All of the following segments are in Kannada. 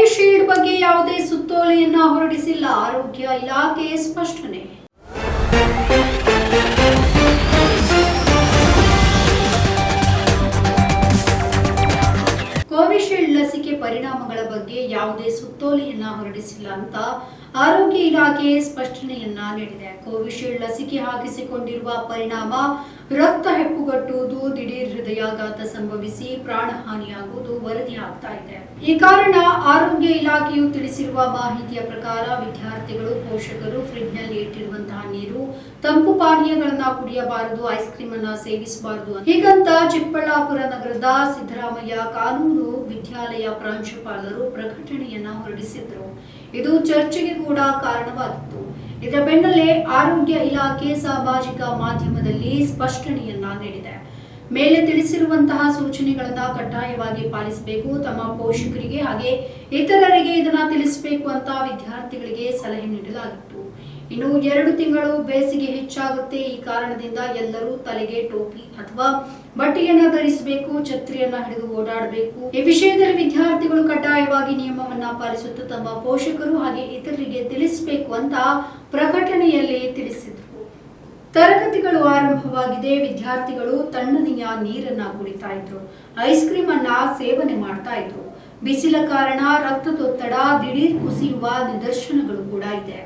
ಕೋವಿಶೀಲ್ಡ್ ಬಗ್ಗೆ ಯಾವುದೇ ಸುತ್ತೋಲೆಯನ್ನ ಹೊರಡಿಸಿಲ್ಲ. ಆರೋಗ್ಯ ಇಲಾಖೆ ಸ್ಪಷ್ಟನೆ. ಕೋವಿಶೀಲ್ಡ್ ಲಸಿಕೆ ಪರಿಣಾಮಗಳ ಬಗ್ಗೆ ಯಾವುದೇ ಸುತ್ತೋಲೆಯನ್ನ ಹೊರಡಿಸಿಲ್ಲ ಅಂತ ಆರೋಗ್ಯ ಇಲಾಖೆ ಸ್ಪಷ್ಟನೆಯನ್ನ ನೀಡಿದೆ. ಕೋವಿಶೀಲ್ಡ್ ಲಸಿಕೆ ಹಾಕಿಸಿಕೊಂಡಿರುವ ಪರಿಣಾಮ ರಕ್ತ ಹೆಪ್ಪುಗಟ್ಟುವುದು ದಿಢೀರ್ ಹೃದಯಾಘಾತ ಸಂಭವಿಸಿ ಪ್ರಾಣಹಾನಿಯಾಗುವುದು ವರದಿಯಾಗ್ತಾ ಇದೆ. ಈ ಕಾರಣ ಆರೋಗ್ಯ ಇಲಾಖೆಯು ತಿಳಿಸಿರುವ ಮಾಹಿತಿಯ ಪ್ರಕಾರ ವಿದ್ಯಾರ್ಥಿಗಳು, ಪೋಷಕರು ಫ್ರಿಡ್ಜ್ನಲ್ಲಿ ಇಟ್ಟಿರುವಂತಹ ನೀರು, ತಂಪು ಪಾನೀಯಗಳನ್ನ ಕುಡಿಯಬಾರದು, ಐಸ್ ಕ್ರೀಮ್ ಅನ್ನ ಸೇವಿಸಬಾರದು. ಹೀಗಂತ ಚಿಕ್ಕಬಳ್ಳಾಪುರ ನಗರದ ಸಿದ್ದರಾಮಯ್ಯ ಕಾನೂನು ವಿದ್ಯಾಲಯ ಪ್ರಾಂಶುಪಾಲರು ಪ್ರಕಟಣೆಯನ್ನ ಹೊರಡಿಸಿದ್ರು ಇದು ಚರ್ಚೆಗೆ ಕೂಡ ಕಾರಣವಾಗಿತ್ತು. ಇದರ ಬೆನ್ನಲ್ಲೇ ಆರೋಗ್ಯ ಇಲಾಖೆ ಸಾಮಾಜಿಕ ಮಾಧ್ಯಮದಲ್ಲಿ ಸ್ಪಷ್ಟನೆಯನ್ನ ನೀಡಿದೆ. ಮೇಲೆ ತಿಳಿಸಿರುವಂತಹ ಸೂಚನೆಗಳನ್ನ ಕಡ್ಡಾಯವಾಗಿ ಪಾಲಿಸಬೇಕು. ತಮ್ಮ ಪೋಷಕರಿಗೆ ಹಾಗೆ ಇತರರಿಗೆ ಇದನ್ನ ತಿಳಿಸಬೇಕು ಅಂತ ವಿದ್ಯಾರ್ಥಿಗಳಿಗೆ ಸಲಹೆ ನೀಡಲಾಗಿತ್ತು. ಇನ್ನು ಎರಡು ತಿಂಗಳು ಬೇಸಿಗೆ ಹೆಚ್ಚಾಗುತ್ತೆ. ಈ ಕಾರಣದಿಂದ ಎಲ್ಲರೂ ತಲೆಗೆ ಟೋಪಿ ಅಥವಾ ಬಟ್ಟೆಯನ್ನ ಧರಿಸಬೇಕು, ಛತ್ರಿಯನ್ನ ಹಿಡಿದು ಓಡಾಡಬೇಕು. ಈ ವಿಷಯದಲ್ಲಿ ವಿದ್ಯಾರ್ಥಿಗಳು ಕಡ್ಡಾಯವಾಗಿ ನಿಯಮವನ್ನ ಪಾಲಿಸುತ್ತಾ ತಮ್ಮ ಪೋಷಕರು ಹಾಗೆ ಇತರರಿಗೆ ತಿಳಿಸಬೇಕು ಅಂತ ಪ್ರಕಟಣೆಯಲ್ಲಿ ತಿಳಿಸಿದರು. ತರಗತಿಗಳು ಆರಂಭವಾಗಿದೆ, ವಿದ್ಯಾರ್ಥಿಗಳು ತಣ್ಣನೆಯ ನೀರನ್ನ ಕುಡಿತಾ ಇದ್ರು. ಐಸ್ ಕ್ರೀಮ್ ಅನ್ನ ಸೇವನೆ ಮಾಡ್ತಾ ಇದ್ರು. ಬಿಸಿಲ ಕಾರಣ ರಕ್ತದೊತ್ತಡ, ದಿಢೀರ್ ಕುಸಿಯುವ ನಿದರ್ಶನಗಳು ಕೂಡ ಇದೆ.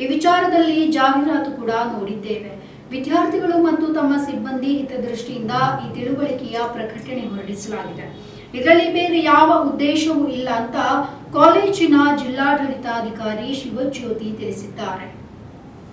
ಈ ವಿಚಾರದಲ್ಲಿ ಜಾಹೀರಾತು ಕೂಡ ನೋಡಿದ್ದೇವೆ. ವಿದ್ಯಾರ್ಥಿಗಳು ಮತ್ತು ತಮ್ಮ ಸಿಬ್ಬಂದಿ ಹಿತದೃಷ್ಟಿಯಿಂದ ಈ ತಿಳುವಳಿಕೆಯ ಪ್ರಕಟಣೆ ಹೊರಡಿಸಲಾಗಿದೆ. ಇದರಲ್ಲಿ ಬೇರೆ ಯಾವ ಉದ್ದೇಶವೂ ಇಲ್ಲ ಅಂತ ಕಾಲೇಜಿನ ಜಿಲ್ಲಾಡಳಿತಾಧಿಕಾರಿ ಶಿವಜ್ಯೋತಿ ತಿಳಿಸಿದ್ದಾರೆ.